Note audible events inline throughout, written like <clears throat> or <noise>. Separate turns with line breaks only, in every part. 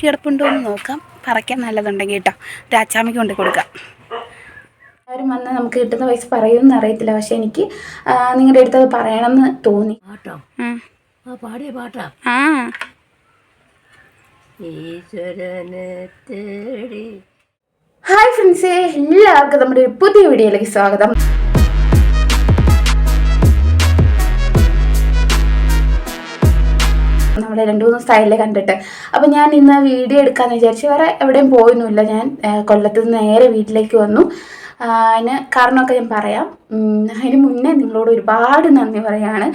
കിടപ്പുണ്ടോ എന്ന് നോക്കാം. പറയ്ക്കാൻ നല്ലതുണ്ടെങ്കിൽ കേട്ടോ. രാച്ചാമ്മയ്ക്ക് കൊണ്ട് കൊടുക്കാം. ആരും വന്ന് നമുക്ക് കിട്ടുന്ന പൈസ പറയുമെന്ന് അറിയത്തില്ല. പക്ഷെ എനിക്ക് നിങ്ങളുടെ അടുത്ത് അത് പറയണമെന്ന് തോന്നി.
പാട്ടോ? ആ പാടിയ പാട്ടാ?
ആ.
ഈശ്വരനെ തേടി.
ഹായ് ഫ്രണ്ട്സ് എല്ലാവർക്കും നമ്മുടെ ഒരു പുതിയ വീഡിയോയിലേക്ക് സ്വാഗതം. നമ്മുടെ രണ്ട് മൂന്ന് സ്റ്റൈലിൽ കണ്ടിട്ട്. അപ്പം ഞാൻ ഇന്ന് വീഡിയോ എടുക്കാമെന്ന് വിചാരിച്ചു വേറെ എവിടെയും പോയൊന്നുമില്ല. ഞാൻ കൊല്ലത്ത് നേരെ വീട്ടിലേക്ക് വന്നു. അതിന് കാരണമൊക്കെ ഞാൻ പറയാം. അതിന് മുന്നേ നിങ്ങളോട് ഒരുപാട് നന്ദി പറയാണ്.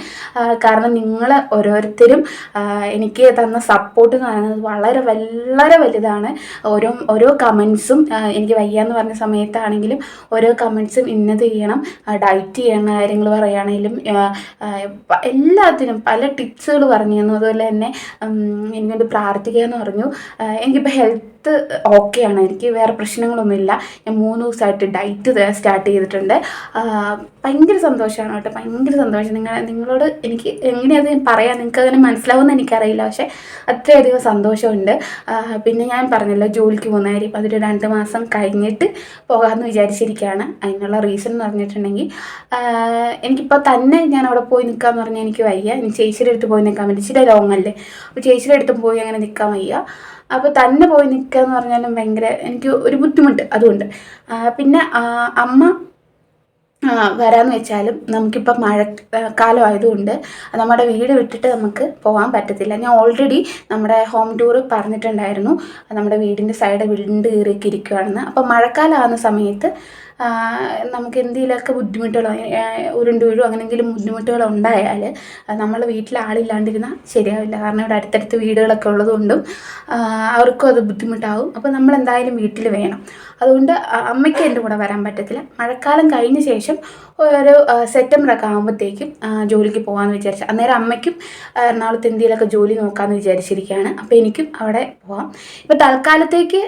കാരണം നിങ്ങൾ ഓരോരുത്തരും എനിക്ക് തന്ന സപ്പോർട്ട് കാണുന്നത് വളരെ വളരെ വലുതാണ്. ഓരോ ഓരോ കമൻസും എനിക്ക് വയ്യാന്ന് പറഞ്ഞ സമയത്താണെങ്കിലും ഓരോ കമൻസും ഇന്നത് ചെയ്യണം. ഡയറ്റ് ചെയ്യണ കാര്യങ്ങൾ പറയുകയാണെങ്കിലും എല്ലാത്തിനും പല ടിപ്സുകൾ പറഞ്ഞു തന്നു. അതുപോലെ തന്നെ എനിക്കൊണ്ട് പ്രാർത്ഥിക്കുക എന്ന് പറഞ്ഞു. എനിക്കിപ്പോൾ ഹെൽത്ത് ഓക്കെയാണ് എനിക്ക് വേറെ പ്രശ്നങ്ങളൊന്നുമില്ല. ഞാൻ മൂന്ന് ദിവസമായിട്ട് ഡയറ്റ് സ്റ്റാർട്ട് ചെയ്തിട്ടുണ്ട്. ഭയങ്കര സന്തോഷമാണ് കേട്ടോ. ഭയങ്കര സന്തോഷം. നിങ്ങൾ നിങ്ങളോട് എനിക്ക് എങ്ങനെയത് പറയാം നിങ്ങൾക്ക് അങ്ങനെ മനസ്സിലാവുമെന്ന് എനിക്കറിയില്ല. പക്ഷേ അത്രയധികം സന്തോഷമുണ്ട്. പിന്നെ ഞാൻ പറഞ്ഞല്ലോ ജോലിക്ക് പോകുന്ന കാര്യം അതൊരു രണ്ട് മാസം കഴിഞ്ഞിട്ട് പോകാമെന്ന് വിചാരിച്ചിരിക്കുകയാണ്. അതിനുള്ള റീസൺ എന്ന് പറഞ്ഞിട്ടുണ്ടെങ്കിൽ എനിക്കിപ്പോൾ തന്നെ ഞാൻ അവിടെ പോയി നിൽക്കാമെന്ന് പറഞ്ഞാൽ എനിക്ക് വയ്യ. എനിക്ക് ചേച്ചിയുടെ അടുത്ത് പോയി നിൽക്കാൻ വേണ്ടി ഇച്ചിരി ലോങ്ങല്ലേ അപ്പോൾ ചേച്ചിയുടെ അടുത്ത് പോയി അങ്ങനെ നിൽക്കാൻ വയ്യ. അപ്പോൾ തന്നെ പോയി നിൽക്കുക എന്ന് പറഞ്ഞാലും ഭയങ്കര എനിക്ക് ഒരു ബുദ്ധിമുട്ട് അതുകൊണ്ട്. പിന്നെ അമ്മ വരാന്ന് വെച്ചാലും നമുക്കിപ്പോൾ മഴ കാലം ആയതുകൊണ്ട് നമ്മുടെ വീട് വിട്ടിട്ട് നമുക്ക് പോകാൻ പറ്റത്തില്ല. ഞാൻ ഓൾറെഡി നമ്മുടെ ഹോം ടൂർ പറഞ്ഞിട്ടുണ്ടായിരുന്നു. നമ്മുടെ വീടിന്റെ സൈഡ് വിണ്ട് കയറിയൊക്കെ ഇരിക്കുകയാണെന്ന് അപ്പോൾ മഴക്കാലമാകുന്ന സമയത്ത് നമുക്ക് എന്തെങ്കിലുമൊക്കെ ബുദ്ധിമുട്ടുകളോ ഉരുണ്ട് വീഴും അങ്ങനെ എന്തെങ്കിലും ബുദ്ധിമുട്ടുകൾ ഉണ്ടായാൽ നമ്മൾ വീട്ടിൽ ആളില്ലാണ്ടിരുന്നാൽ ശരിയാവില്ല. കാരണം ഇവിടെ അടുത്തടുത്ത് വീടുകളൊക്കെ ഉള്ളതുകൊണ്ടും അവർക്കും അത് ബുദ്ധിമുട്ടാവും. അപ്പോൾ നമ്മൾ എന്തായാലും വീട്ടിൽ വേണം. അതുകൊണ്ട് അമ്മയ്ക്ക് എന്റെ കൂടെ വരാൻ പറ്റത്തില്ല. മഴക്കാലം കഴിഞ്ഞ ശേഷം ഒരു സെപ്റ്റംബർ ഒക്കെ ആകുമ്പോഴത്തേക്കും ജോലിക്ക് പോകാമെന്ന് വിചാരിച്ചു അന്നേരം അമ്മയ്ക്കും എറണാകുളത്ത് ഇന്ത്യയിലൊക്കെ ജോലി നോക്കാമെന്ന് വിചാരിച്ചിരിക്കുകയാണ് അപ്പോൾ എനിക്കും അവിടെ പോവാം. ഇപ്പോൾ തൽക്കാലത്തേക്ക്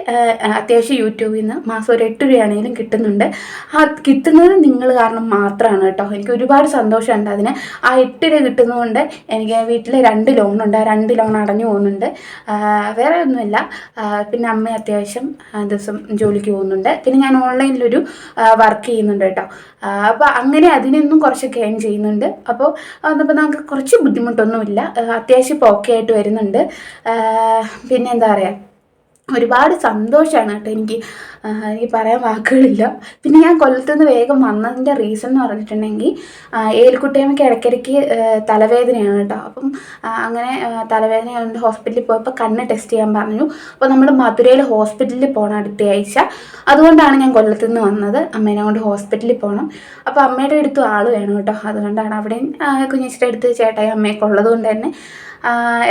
അത്യാവശ്യം യൂട്യൂബിൽ നിന്ന് മാസം ഒരു എട്ട് രൂപയാണെങ്കിലും കിട്ടുന്നുണ്ട്. ആ കിട്ടുന്നത് നിങ്ങൾ കാരണം മാത്രമാണ് കേട്ടോ. എനിക്ക് ഒരുപാട് സന്തോഷമുണ്ട് അതിന്. ആ എട്ട് രൂപ കിട്ടുന്നതുകൊണ്ട് എനിക്ക് വീട്ടിൽ രണ്ട് ലോണുണ്ട്. ആ രണ്ട് ലോൺ അടഞ്ഞു പോകുന്നുണ്ട്. വേറെ ഒന്നുമില്ല. പിന്നെ അമ്മ അത്യാവശ്യം ദിവസം ജോലിക്ക് പോകുന്നുണ്ട്. പിന്നെ ഞാൻ ഓൺലൈനിലൊരു വർക്ക് ചെയ്യുന്നുണ്ട് കേട്ടോ. അപ്പോൾ അങ്ങനെ അതിനൊന്നും കുറച്ചൊക്കെ ഏൺ ചെയ്യുന്നുണ്ട്. അപ്പോൾ അതപ്പോൾ നമുക്ക് കുറച്ച് ബുദ്ധിമുട്ടൊന്നുമില്ല. അത്യാവശ്യം ഓക്കെ ആയിട്ട് വരുന്നുണ്ട്. പിന്നെ എന്താ പറയുക ഒരുപാട് സന്തോഷമാണ് കേട്ടോ എനിക്ക് എനിക്ക് പറയാൻ വാക്കുകളില്ല. പിന്നെ ഞാൻ കൊല്ലത്തു നിന്ന് വേഗം വന്നതിന്റെ റീസൺ എന്ന് പറഞ്ഞിട്ടുണ്ടെങ്കിൽ ഏൽക്കുട്ടിയമ്മയ്ക്ക് ഇടയ്ക്കിടയ്ക്ക് തലവേദനയാണ് കേട്ടോ. അപ്പം അങ്ങനെ തലവേദന കൊണ്ട് ഹോസ്പിറ്റലിൽ പോയപ്പോൾ കണ്ണ് ടെസ്റ്റ് ചെയ്യാൻ പറഞ്ഞു. അപ്പോൾ നമ്മൾ മധുരയിൽ ഹോസ്പിറ്റലിൽ പോകണം അടുത്ത ആഴ്ച. അതുകൊണ്ടാണ് ഞാൻ കൊല്ലത്തു നിന്ന് വന്നത്. അമ്മേനെ കൊണ്ട് ഹോസ്പിറ്റലിൽ പോകണം അപ്പോൾ അമ്മയുടെ അടുത്തും ആൾ വേണം കേട്ടോ. അതുകൊണ്ടാണ് അവിടെ കുഞ്ഞിച്ചിയുടെ അടുത്ത് ചേട്ടായി അമ്മയൊക്കെ ഉള്ളത് കൊണ്ട് തന്നെ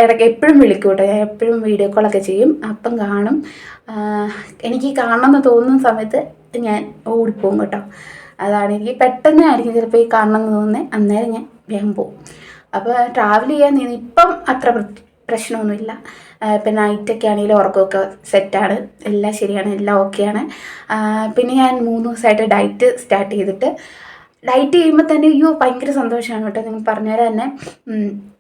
ഇടയ്ക്ക് എപ്പോഴും വിളിക്കും കേട്ടോ. ഞാൻ എപ്പോഴും വീഡിയോ കോളൊക്കെ ചെയ്യും. അപ്പം കാണും. എനിക്ക് കാണണമെന്ന് തോന്നുന്ന സമയത്ത് ഞാൻ ഓടിപ്പോകും കേട്ടോ. അതാണ് എനിക്ക് പെട്ടെന്ന് ആയിരിക്കും ചിലപ്പോൾ ഈ കാണണമെന്ന് തോന്നുന്നത് അന്നേരം ഞാൻ വേഗം പോകും അപ്പോൾ ട്രാവൽ ചെയ്യാൻ നിന്ന് ഇപ്പം അത്ര പ്ര- പ്രശ്നമൊന്നുമില്ല. ഇപ്പം നൈറ്റൊക്കെ ആണെങ്കിലും ഉറക്കമൊക്കെ സെറ്റാണ് എല്ലാം ശരിയാണ് എല്ലാം ഓക്കെയാണ് പിന്നെ ഞാൻ മൂന്ന് ദിവസമായിട്ട് ഡയറ്റ് സ്റ്റാർട്ട് ചെയ്തിട്ട് ഡയറ്റ് ചെയ്യുമ്പോൾ തന്നെ അയ്യോ ഭയങ്കര സന്തോഷമാണ് കേട്ടോ. നിങ്ങൾ പറഞ്ഞുതരാൻ തന്നെ. ഉം, ആ,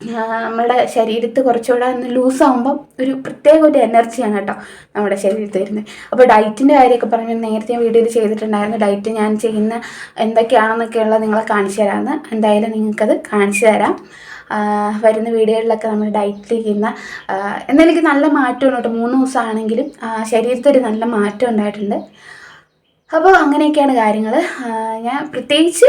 നമ്മുടെ ശരീരത്ത് കുറച്ചുകൂടെ ഒന്ന് ലൂസാകുമ്പം ഒരു പ്രത്യേക ഒരു എനർജിയാണ് കേട്ടോ നമ്മുടെ ശരീരത്തിൽ വരുന്നത്. അപ്പോൾ ഡയറ്റിന്റെ കാര്യമൊക്കെ പറഞ്ഞ് നേരത്തെ വീഡിയോയിൽ ചെയ്തിട്ടുണ്ടായിരുന്നു. ഡയറ്റ് ഞാൻ ചെയ്യുന്ന എന്തൊക്കെയാണെന്നൊക്കെയുള്ള നിങ്ങളെ കാണിച്ചു തരാമെന്ന്. എന്തായാലും നിങ്ങൾക്കത് കാണിച്ചു തരാം. വരുന്ന വീഡിയോകളിലൊക്കെ നമ്മൾ ഡയറ്റ് ചെയ്യുന്ന എനിക്ക് നല്ല മാറ്റമാണ് കേട്ടോ. മൂന്ന് ദിവസമാണെങ്കിലും ശരീരത്തിൽ ഒരു നല്ല മാറ്റം ഉണ്ടായിട്ടുണ്ട്. അപ്പോൾ അങ്ങനെയൊക്കെയാണ് കാര്യങ്ങൾ ഞാൻ പ്രത്യേകിച്ച്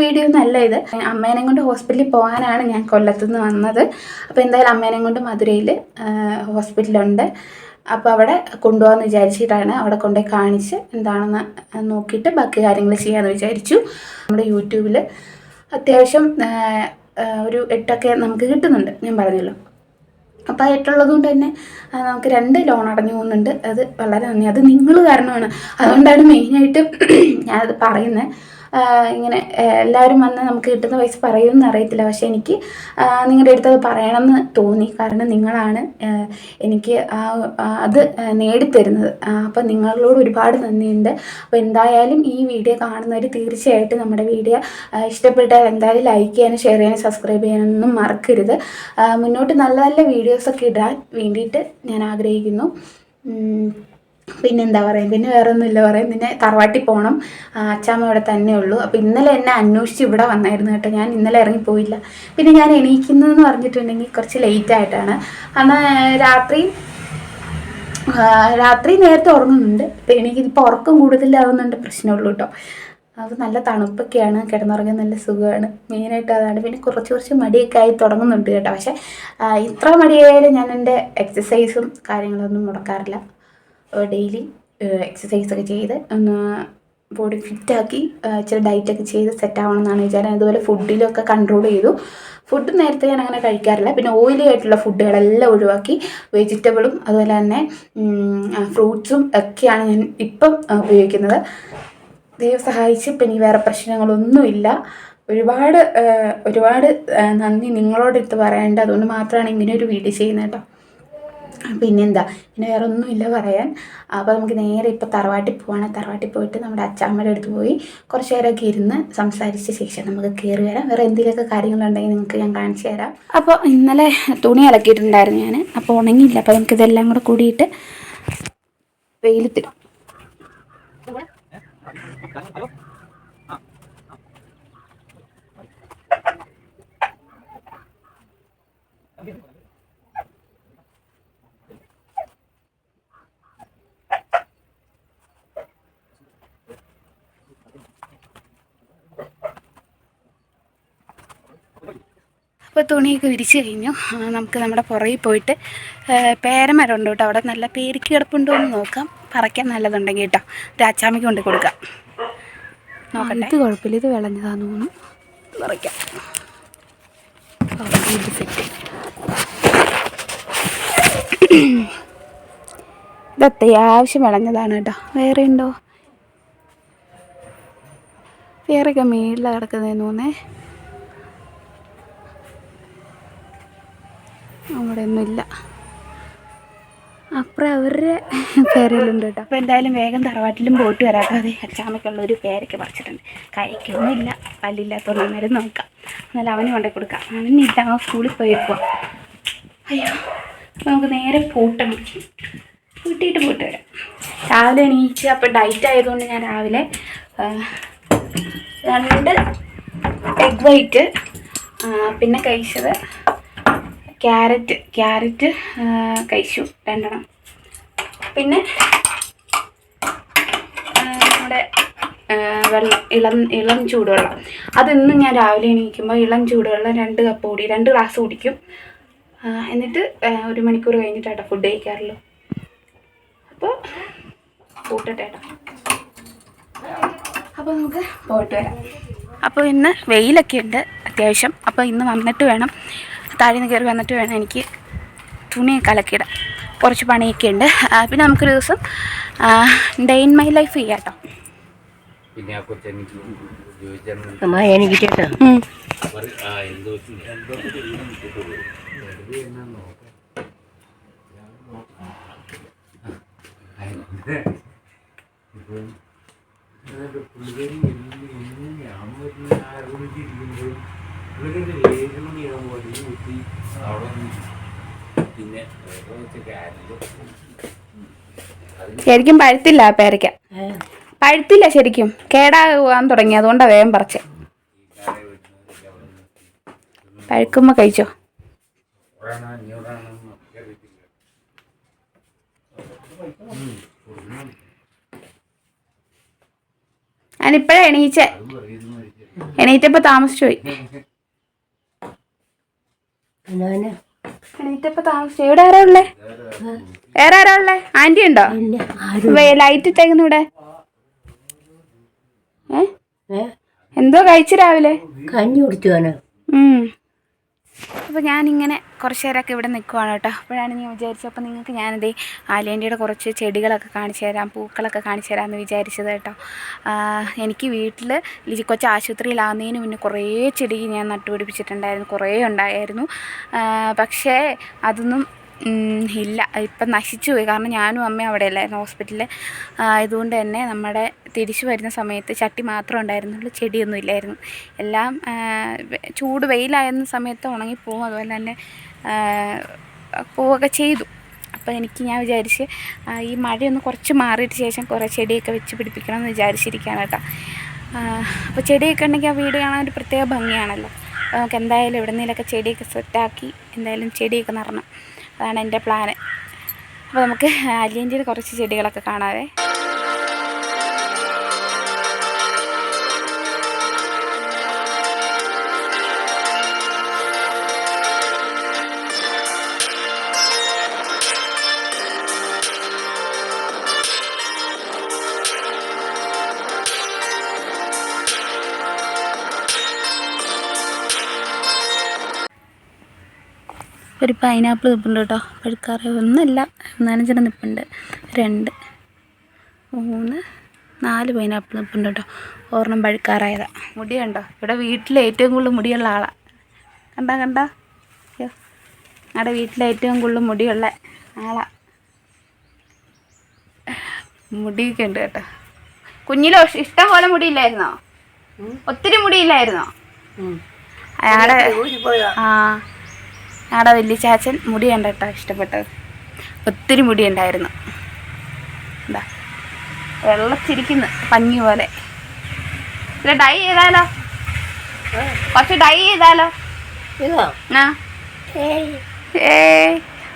വീഡിയോ നല്ല ഇത്. അമ്മേനെ കൊണ്ട് ഹോസ്പിറ്റലിൽ പോകാനാണ് ഞാൻ കൊല്ലത്തു നിന്ന് വന്നത്. അപ്പോൾ എന്തായാലും അമ്മേനെ കൊണ്ട് മധുരയിൽ ഹോസ്പിറ്റലുണ്ട് അപ്പോൾ അവിടെ കൊണ്ടുപോകാമെന്ന് വിചാരിച്ചിട്ടാണ് അവിടെ കൊണ്ടുപോയി കാണിച്ച് എന്താണെന്ന് നോക്കിയിട്ട് ബാക്കി കാര്യങ്ങൾ ചെയ്യാമെന്ന് വിചാരിച്ചു. നമ്മുടെ യൂട്യൂബിൽ അത്യാവശ്യം ഒരു എട്ടൊക്കെ നമുക്ക് കിട്ടുന്നുണ്ട്. ഞാൻ പറഞ്ഞല്ലോ. അപ്പോൾ ആയിട്ടുള്ളത് കൊണ്ട് തന്നെ നമുക്ക് രണ്ട് ലോൺ അടഞ്ഞു പോകുന്നുണ്ട്. അത് വളരെ നന്ദി. അത് നിങ്ങൾ കാരണമാണ്. അതുകൊണ്ടാണ് മെയിനായിട്ട് <clears throat> ഞാനത് പറയുന്നത് ഇങ്ങനെ എല്ലാവരും വന്ന് നമുക്ക് കിട്ടുന്ന പൈസ പറയുമെന്ന് അറിയത്തില്ല. പക്ഷെ എനിക്ക് നിങ്ങളുടെ അടുത്ത് അത് പറയണമെന്ന് തോന്നി. കാരണം നിങ്ങളാണ് എനിക്ക് അത് നേടിത്തരുന്നത്. അപ്പം നിങ്ങളോട് ഒരുപാട് നന്ദിയുണ്ട്. അപ്പോൾ എന്തായാലും ഈ വീഡിയോ കാണുന്നവർ തീർച്ചയായിട്ടും നമ്മുടെ വീഡിയോ ഇഷ്ടപ്പെട്ടാൽ എന്തായാലും ലൈക്ക് ചെയ്യാനും ഷെയർ ചെയ്യാനും സബ്സ്ക്രൈബ് ചെയ്യാനൊന്നും മറക്കരുത്. മുന്നോട്ട് നല്ല നല്ല വീഡിയോസൊക്കെ ഇടാൻ വേണ്ടിയിട്ട് ഞാൻ ആഗ്രഹിക്കുന്നു. ഉം, പിന്നെന്താ പറയുക പിന്നെ വേറെ ഒന്നുമില്ല പറയാം പിന്നെ തറവാട്ടിൽ പോകണം അച്ചാമ്മ ഇവിടെ തന്നെ ഉള്ളൂ. അപ്പോൾ ഇന്നലെ എന്നെ അന്വേഷിച്ച് ഇവിടെ വന്നായിരുന്നു കേട്ടോ. ഞാൻ ഇന്നലെ ഇറങ്ങിപ്പോയില്ല പിന്നെ ഞാൻ എണീക്കുന്നതെന്ന് പറഞ്ഞിട്ടുണ്ടെങ്കിൽ കുറച്ച് ലേറ്റ് ആയിട്ടാണ്. അന്ന് രാത്രി രാത്രി നേരത്തെ ഉറങ്ങുന്നുണ്ട്. അപ്പോൾ എനിക്ക് ഇപ്പോൾ ഉറക്കം കൂടുതലാവുന്നുണ്ട് പ്രശ്നമുള്ളൂ കേട്ടോ. അത് നല്ല തണുപ്പൊക്കെയാണ്. കിടന്നുറങ്ങാൻ നല്ല സുഖമാണ്. മെയിനായിട്ട് അതാണ്. പിന്നെ കുറച്ച് കുറച്ച് മടിയൊക്കെ ആയി തുടങ്ങുന്നുണ്ട് കേട്ടോ. പക്ഷേ ഇത്ര മടിയായാലും ഞാൻ എന്റെ എക്സസൈസും കാര്യങ്ങളൊന്നും മുടക്കാറില്ല. ഡെയിലി എക്സസൈസ് ഒക്കെ ചെയ്ത് ഒന്ന് ബോഡി ഫിറ്റാക്കി ഇച്ചിരി ഡയറ്റൊക്കെ ചെയ്ത് സെറ്റ് ആവണം എന്നാണ് വിചാരം. അതുപോലെ ഫുഡിലൊക്കെ കൺട്രോൾ ചെയ്തു. ഫുഡ് നേരത്തെ ഞാൻ അങ്ങനെ കഴിക്കാറില്ല. പിന്നെ ഓയിലി ആയിട്ടുള്ള ഫുഡുകളെല്ലാം ഒഴിവാക്കി. വെജിറ്റബിളും അതുപോലെ തന്നെ ഫ്രൂട്ട്സും ഒക്കെയാണ് ഞാൻ ഇപ്പം ഉപയോഗിക്കുന്നത്. ദൈവം സഹായിച്ച് ഇനി വേറെ പ്രശ്നങ്ങളൊന്നുമില്ല. ഒരുപാട് ഒരുപാട് നന്ദി നിങ്ങളോട് എടുത്ത് പറയാനുണ്ട് അതുകൊണ്ട് മാത്രമാണ് ഇങ്ങനെ ഒരു വീഡിയോ ചെയ്യുന്നത് കേട്ടോ. പിന്നെന്താ? പിന്നെ വേറെ ഒന്നുമില്ല പറയാൻ. അപ്പോൾ നമുക്ക് നേരെ ഇപ്പോൾ തറവാട്ടിൽ പോവാണ്. തറവാട്ടിൽ പോയിട്ട് നമ്മുടെ അച്ചാമ്മയുടെ അടുത്ത് പോയി കുറച്ച് നേരമൊക്കെ ഇരുന്ന് സംസാരിച്ച ശേഷം നമുക്ക് കയറി വരാം. വേറെ എന്തെങ്കിലുമൊക്കെ കാര്യങ്ങളുണ്ടെങ്കിൽ നിങ്ങൾക്ക് ഞാൻ കാണിച്ചു തരാം. അപ്പോൾ ഇന്നലെ തുണി അലക്കിയിട്ടുണ്ടായിരുന്നു ഞാൻ അപ്പോൾ ഉണങ്ങിയില്ല. അപ്പോൾ നമുക്ക് ഇതെല്ലാം കൂടെ കൂടിയിട്ട് വെയിലത്തിടും. അപ്പോൾ തുണിയൊക്കെ വിരിച്ച് കഴിഞ്ഞു. നമുക്ക് നമ്മുടെ പുറകിൽ പോയിട്ട് പേരമരം ഉണ്ട് കേട്ടോ അവിടെ. നല്ല പേരിക്ക് കിടപ്പുണ്ടോ എന്ന് നോക്കാം. പറയ്ക്കാൻ നല്ലതുണ്ടെങ്കിൽ കേട്ടോ. രാച്ചാമ്മയ്ക്ക് കൊണ്ട് കൊടുക്കാം. നോക്കട്ടെ. ഇത് കുഴപ്പമില്ല. ഇത് വിളഞ്ഞതാന്ന് തോന്നുന്നു. ഇത് സെറ്റ് ഇത് അത്യാവശ്യം വിളഞ്ഞതാണ് കേട്ടോ. വേറെ ഉണ്ടോ? വേറെയൊക്കെ മേളിലാണ് കിടക്കുന്നതെന്ന് തോന്നേ അവിടെ ഒന്നുമില്ല അപ്പുറം അവരുടെ പേരെല്ലാം കേട്ടോ. അപ്പോൾ എന്തായാലും വേഗം തറവാട്ടിലും പോയിട്ട് വരാട്ടോ അതെ അച്ചാമ്മയ്ക്കുള്ള ഒരു പേരൊക്കെ പറിച്ചിട്ടുണ്ട്. കഴിക്കൊന്നുമില്ല. പല്ലില്ലാത്തതുകൊണ്ട് അന്നേരം നോക്കാം. എന്നാലും അവന് കൊണ്ടു കൊടുക്കാം. അവനില്ല അവൻ സ്കൂളിൽ പോയേക്കുക അയ്യോ നമുക്ക് നേരെ പൂട്ടണം. കൂട്ടിയിട്ട് പോയിട്ട് വരാം. രാവിലെ എണീച്ച് അപ്പോൾ ഡയറ്റ് ആയതുകൊണ്ട് ഞാൻ രാവിലെ രണ്ട് എഗ് വൈറ്റ് പിന്നെ കഴിച്ചത് ക്യാരറ്റ് ക്യാരറ്റ് കഴിച്ചു. രണ്ടെണ്ണം. പിന്നെ നമ്മുടെ വെള്ളം ഇളം ഇളം ചൂടുവെള്ളം. അതിന്ന് ഞാൻ രാവിലെ എണീക്കുമ്പോൾ ഇളം ചൂടുവെള്ളം രണ്ട് കപ്പ് കൂടി രണ്ട് ഗ്ലാസ് കുടിക്കും. എന്നിട്ട് ഒരു മണിക്കൂർ കഴിഞ്ഞിട്ടാട്ടോ ഫുഡ് കഴിക്കാറുള്ളൂ. അപ്പോൾ കൂട്ടട്ടെ കേട്ടോ അപ്പോൾ നമുക്ക് പോയിട്ട് വരാം. അപ്പോൾ ഇന്ന് വെയിലൊക്കെ ഉണ്ട് അത്യാവശ്യം. അപ്പോൾ ഇന്ന് വന്നിട്ട് വേണം താഴെ നിന്ന് കയറി വന്നിട്ട് വേണം എനിക്ക് തുണിയൊക്കെ അലക്കിയിടാം കുറച്ച് പണിയൊക്കെ ഉണ്ട് പിന്നെ നമുക്കൊരു ദിവസം ഡേ ഇൻ മൈ ലൈഫ് ചെയ്യാം കേട്ടോ
പിന്നെ ആ കൊച്ചു എനിക്ക് എന്തോ പുള്ളിക്കാരി എന്നും ഞാൻ വരുന്ന ആറ് മണിക്ക് ഏഴ് മണിയാകുമ്പോൾ കുത്തി അവിടെ പിന്നെ
ശരിക്കും പഴുത്തില്ല ആ പേരയ്ക്ക. പഴുത്തില്ല ശരിക്കും. കേടാകാൻ തുടങ്ങി. അതുകൊണ്ടാണ് വേഗം പറിച്ചേ. പഴുക്കുമ്പോൾ കഴിച്ചോ? അതിനിപ്പഴാ എണീച്ച. എണീറ്റപ്പോൾ താമസിച്ചു പോയി. <laughs> ഇവിടെ ആരാ ഉള്ളേ? വേറെ ആരാ ഉള്ളേ? ആന്റി ഉണ്ടോ? ലൈറ്റ് ഇട്ടേക്കുന്ന ഇവിടെ. എന്തോ കഴിച്ചു രാവിലെ.
കഞ്ഞി കുടിച്ചു.
അപ്പോൾ ഞാനിങ്ങനെ കുറച്ച് നേരമൊക്കെ ഇവിടെ നിൽക്കുവാണ് കേട്ടോ. അപ്പോഴാണ് ഞാൻ വിചാരിച്ചപ്പോൾ നിങ്ങൾക്ക് ഞാനിതേ ആലേന്റെയുടെ കുറച്ച് ചെടികളൊക്കെ കാണിച്ചു തരാം പൂക്കളൊക്കെ കാണിച്ചു തരാമെന്ന് വിചാരിച്ചത് കേട്ടോ. എനിക്ക് വീട്ടിൽ കൊച്ച് ആശുപത്രിയിലാവുന്നതിന് മുന്നേ കുറേ ചെടി ഞാൻ നട്ടുപിടിപ്പിച്ചിട്ടുണ്ടായിരുന്നു കുറേ ഉണ്ടായിരുന്നു. പക്ഷേ അതൊന്നും ഇല്ല. ഇപ്പം നശിച്ചു പോയി. കാരണം ഞാനും അമ്മയും അവിടെ അല്ലായിരുന്നു ഹോസ്പിറ്റലിൽ ആയതുകൊണ്ട് തന്നെ നമ്മുടെ തിരിച്ചു വരുന്ന സമയത്ത് ചട്ടി മാത്രം ഉണ്ടായിരുന്നുള്ളൂ ചെടിയൊന്നും ഇല്ലായിരുന്നു. എല്ലാം ചൂട് വെയിലായിരുന്ന സമയത്ത് ഉണങ്ങിപ്പോവും. അതുപോലെ തന്നെ പോവുകയൊക്കെ ചെയ്തു. അപ്പോൾ എനിക്ക് ഞാൻ വിചാരിച്ച് ഈ മഴയൊന്ന് കുറച്ച് മാറിയിട്ട് ശേഷം കുറേ ചെടിയൊക്കെ വെച്ച് പിടിപ്പിക്കണം എന്ന് വിചാരിച്ചിരിക്കുകയാണ് കേട്ടോ. അപ്പോൾ ചെടിയൊക്കെ ഉണ്ടെങ്കിൽ ആ വീട് കാണാൻ ഒരു പ്രത്യേക ഭംഗിയാണല്ലോ. നമുക്ക് എന്തായാലും എവിടെ എവിടെന്നെങ്കിലൊക്കെ ചെടിയൊക്കെ സെറ്റാക്കി എന്തായാലും ചെടിയൊക്കെ നടണം അതാണ് എന്റെ പ്ലാന് അപ്പോൾ നമുക്ക് അല്ലിയന്റെ കുറച്ച് ചെടികളൊക്കെ കാണാവേ. ഒരു പൈനാപ്പിൾ നിൽപ്പുണ്ട് കേട്ടോ. പഴുക്കാറ് ഒന്നല്ല. നാലഞ്ചെണ്ണം നിൽപ്പുണ്ട് രണ്ട്. മൂന്ന്. നാല് പൈനാപ്പിൾ നിൽപ്പുണ്ട് കേട്ടോ. ഒരെണ്ണം പഴുക്കാറായതാ. മുടി കണ്ടോ? ഇവിടെ വീട്ടിൽ ഏറ്റവും കൂടുതൽ മുടിയുള്ള ആളാണ് കണ്ട കണ്ട? അയ്യോ ഞങ്ങളുടെ വീട്ടിൽ ഏറ്റവും കൂടുതൽ മുടിയുള്ള ആളാ. മുടിയൊക്കെ ഉണ്ട് കേട്ടോ. കുഞ്ഞിലോ ഇഷ്ടം പോലെ മുടിയില്ലായിരുന്നോ ഒത്തിരി മുടിയില്ലായിരുന്നോ?
അയാളെ
ആ. ഞങ്ങളുടെ വലിയ ചാച്ചൻ മുടി കണ്ടിട്ടോ ഇഷ്ടപ്പെട്ടത്. ഒത്തിരി മുടി ഉണ്ടായിരുന്നു. എന്താ വെള്ളത്തിരിക്കുന്ന പഞ്ഞി പോലെ. ഇല്ല ഡൈ ചെയ്താലോ? കുറച്ച് ഡൈ ചെയ്താലോ?
ഇതോ?
ആ. ഏ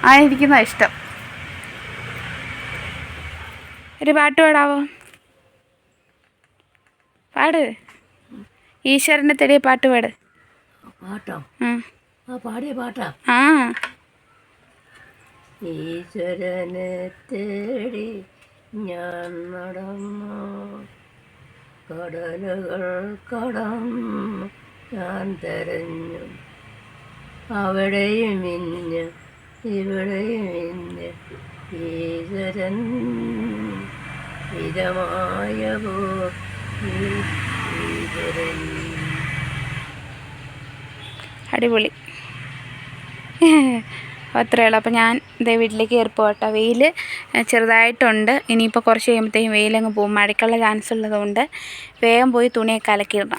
ആ ഇരിക്കുന്ന ഇഷ്ടം. ഒരു പാട്ട് പാടാവോ? പാട്. ഈശ്വരന്റെ തെളിയ പാട്ട് പാട്.
പാട്ടോ? പാടിയ പാട്ടാ.
ആ.
ഈശ്വരനെ തേടി ഞാൻ നടന്നു. കടലുകൾ കടന്നു. ഞാൻ തെരഞ്ഞു. അവിടെയും ഇഞ്ഞ് ഇവിടെയും ഇഞ്ഞ് ഈശ്വരൻ ഇതമായ
അടിപൊളി. അത്രയേ ഉള്ളൂ. അപ്പോൾ ഞാൻ ഇതേ വീട്ടിലേക്ക് കയറി പോകട്ടെ. വെയിൽ ചെറുതായിട്ടുണ്ട്. ഇനിയിപ്പോൾ കുറച്ച് കഴിയുമ്പോഴത്തേക്കും വെയിലങ്ങ് പോകും. മഴയ്ക്കുള്ള ചാൻസ് ഉള്ളതുകൊണ്ട് വേഗം പോയി തുണിയൊക്കെ അലക്കിയിടണം.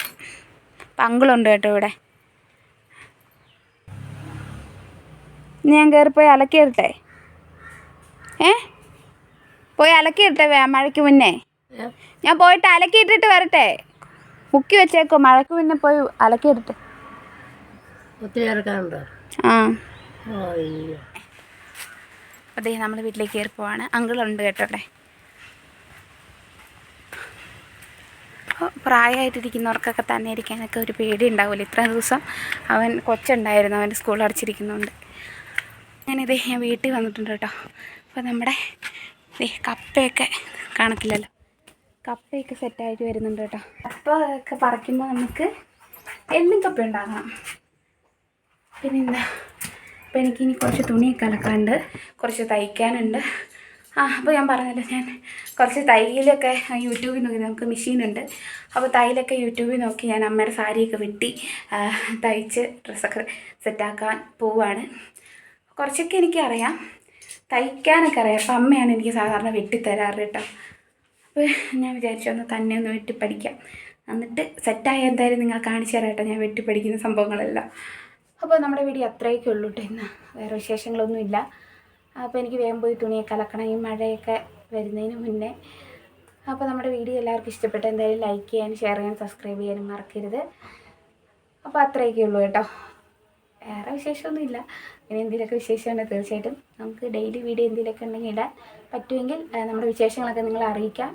അപ്പം അങ്കിളുണ്ട് കേട്ടോ ഇവിടെ. ഞാൻ കയറിപ്പോയി അലക്കിയിടട്ടെ. ഏ? പോയി അലക്കിയിടട്ടെ വേ- മഴയ്ക്ക് മുന്നേ. ഞാൻ പോയിട്ട് അലക്കിയിട്ടിട്ട് വരട്ടെ. മുക്കി വെച്ചേക്കോ. മഴയ്ക്ക് മുന്നേ പോയി അലക്കിയിടട്ടെ.
ഒത്തിരി
ആ. അതേ നമ്മൾ വീട്ടിലേക്ക് കയറി പോവാണ്. അങ്കിളുണ്ട് കേട്ടോ അവിടെ. അപ്പോൾ പ്രായമായിട്ടിരിക്കുന്നവർക്കൊക്കെ തന്നെ ഇരിക്കാനൊക്കെ ഒരു പേടി ഉണ്ടാവില്ല ഇത്ര ദിവസം അവൻ കൊച്ചുണ്ടായിരുന്നു അവന്റെ സ്കൂൾ അടച്ചിരിക്കുന്നുണ്ട്. ഞാനിതേ ഞാൻ വീട്ടിൽ വന്നിട്ടുണ്ട് കേട്ടോ. അപ്പോൾ നമ്മുടെ കപ്പയൊക്കെ കാണത്തില്ലല്ലോ. കപ്പയൊക്കെ സെറ്റായിട്ട് വരുന്നുണ്ട് കേട്ടോ. കപ്പ ഒക്കെ പറിക്കുമ്പോൾ നമുക്ക് എല്ലും കപ്പ ഉണ്ടാകണം പിന്നെന്താ? അപ്പോൾ എനിക്കിനി കുറച്ച് തുണിയൊക്കെ അലക്കാനുണ്ട്. കുറച്ച് തയ്ക്കാനുണ്ട്. ആ അപ്പോൾ ഞാൻ പറഞ്ഞല്ലോ ഞാൻ കുറച്ച് തയ്യലൊക്കെ യൂട്യൂബിൽ നോക്കി നമുക്ക് മെഷീനുണ്ട്. അപ്പോൾ തയ്യലൊക്കെ യൂട്യൂബിൽ നോക്കി ഞാൻ അമ്മയുടെ സാരിയൊക്കെ വെട്ടി തയ്ച്ച് ഡ്രസ്സൊക്കെ സെറ്റാക്കാൻ പോവാണ്. കുറച്ചൊക്കെ എനിക്കറിയാം തയ്ക്കാനൊക്കെ അറിയാം. അപ്പോൾ അമ്മയാണ് എനിക്ക് സാധാരണ വെട്ടിത്തരാറ് കേട്ടോ. അപ്പോൾ ഞാൻ വിചാരിച്ചു ഒന്ന് തന്നെ ഒന്ന് വെട്ടി പഠിക്കാം. എന്നിട്ട് സെറ്റായ എന്തായാലും നിങ്ങൾ കാണിച്ചു തരാം കേട്ടോ ഞാൻ വെട്ടി പഠിക്കുന്ന സംഭവങ്ങളെല്ലാം. അപ്പോൾ നമ്മുടെ വീഡിയോ അത്രയൊക്കെ ഉള്ളൂ ഇന്ന്. വേറെ വിശേഷങ്ങളൊന്നുമില്ല. അപ്പോൾ എനിക്ക് വേഗം പോയി തുണിയൊക്കെ അലക്കണം ഈ മഴയൊക്കെ വരുന്നതിന് മുന്നേ. അപ്പോൾ നമ്മുടെ വീഡിയോ എല്ലാവർക്കും ഇഷ്ടപ്പെട്ട എന്തായാലും ലൈക്ക് ചെയ്യാനും ഷെയർ ചെയ്യാനും സബ്സ്ക്രൈബ് ചെയ്യാനും മറക്കരുത്. അപ്പോൾ അത്രയൊക്കെ ഉള്ളൂ കേട്ടോ. വേറെ വിശേഷമൊന്നുമില്ല. ഇനി എന്തെങ്കിലുമൊക്കെ വിശേഷമുണ്ട് തീർച്ചയായിട്ടും നമുക്ക് ഡെയിലി വീഡിയോ എന്തെങ്കിലുമൊക്കെ ഉണ്ടെങ്കിൽ ഇടാൻ പറ്റുമെങ്കിൽ നമ്മുടെ വിശേഷങ്ങളൊക്കെ നിങ്ങൾ അറിയിക്കാം.